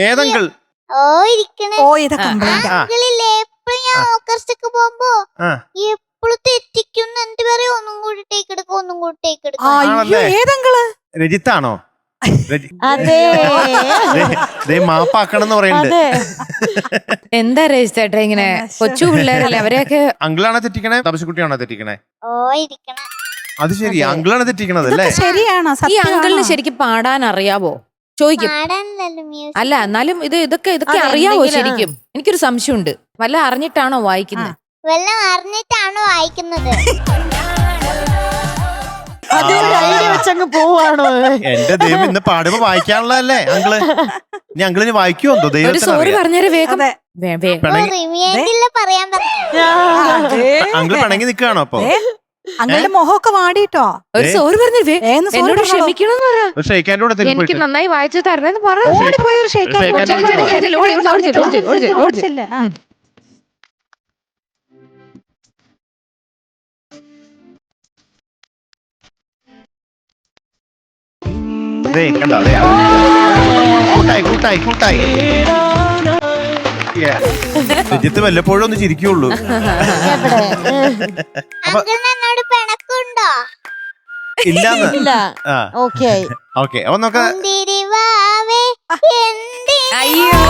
ഏതങ്കിൾ? ഓ ഇരിക്കണേ. ഓ ഇത് കംപ്ലൈന്റ് ആ. അങ്കിളില്ലേ എപ്പോഴും ഞാൻ ഓർക്കസ്ട്രക്ക് പോകുമ്പോ ആ. എപ്പോഴും തെറ്റിക്കും എന്ത് പറയാ? ഒന്നും കൂടി ടേക്ക് എടുക്കും ഒന്നും കൂടി ടേക്ക് എടുക്കും. അയ്യോ ആണല്ലേ? ഏതെങ്കിൾ? രജിത്താണോ? രജി- അതെ. ദേ- ദേ മാപ്പാക്കണം എന്ന് പറയുന്നുണ്ട് അതെ. എന്താ രജിച്ചേട്ടാ ഇങ്ങനെ? കൊച്ചു പിള്ളേരല്ലേ അവരെയൊക്കെ അങ്കിളാണോ തെറ്റിക്കണേ? തപശക്കുട്ടിയാണോ തെറ്റിക്കണേ? ഓ ഇരിക്കണേ. അത് ശരി. അങ്കിളാണ് തെറ്റിക്കണത് അല്ലേ ശരിയാണോ? ഈ അങ്കിളിന് ശരിക്കും പാടാൻ അറിയാവോ? ചോദിക്കും. അല്ല എന്നാലും ഇത് ഇതൊക്കെ ഇതൊക്കെ അതെ, അറിയാവോ എന്തെങ്കിലും, ശരിക്കും? എനിക്കൊരു സംശയമുണ്ട്. വല്ല അറിഞ്ഞിട്ടാണോ വായിക്കുന്നത് വെള്ളം അറിഞ്ഞിട്ടാണോ വായിക്കുന്നത്? അതുകൊണ്ട് ഐഡിയ വെച്ചങ്ങ് പോവാണോ. എന്റെ ദൈവം ഇന്ന് പാടുമ്പോ വായിക്കാനുള്ളതല്ലേ അങ്കിൾ? ഇനി അങ്കിളിന് വായിക്കുമോ എന്തോ ഒരു ദൈവത്തിന് സോറി അറിയാം. പറഞ്ഞേരെ വേഗം. അതെ. വേ- വേ- ഓ പറയാൻ പറഞ്ഞു അതെ. അങ്കിൾ പിണങ്ങി നിൽക്കുകയാണോ അപ്പൊ? ഏ, അങ്ങളുടെ മുഖമൊക്കെ വാടിട്ടോ ഒരു? സോറി പറഞ്ഞേ വേ- ഏന്ന് sorry എന്നോട് പറഞ്ഞോളൂ. ക്ഷമിക്കണം എന്ന് പറ. ഒരു ഷെയ്ക്കാന്റെ കൂടെ തെറ്റി എനിക്ക് പോയിട്ട് നന്നായി വായിച്ചു തരണെന്ന് പറ ഓടിപ്പോയി ഒരു shake hand shake hand കൊടുത്ത് കൊടുത്ത് ഓടിച്ചില്ല, ഓടിച്ചില്ല, ഓടിച്ചില്ല, ഓടിച്ചില്ല. ആ. ദേ, കണ്ടോ, ദേ, കൂട്ടായി കൂട്ടായി കൂട്ടായി രജിത്ത് വല്ലപ്പോഴും ഒന്ന് ചിരിക്കുള്ളൂ. എന്നോട് പിണക്കുണ്ടോ? ഇല്ല. ഓക്കെ ഓക്കെ അപ്പൊ നോക്കാം അയ്യോ.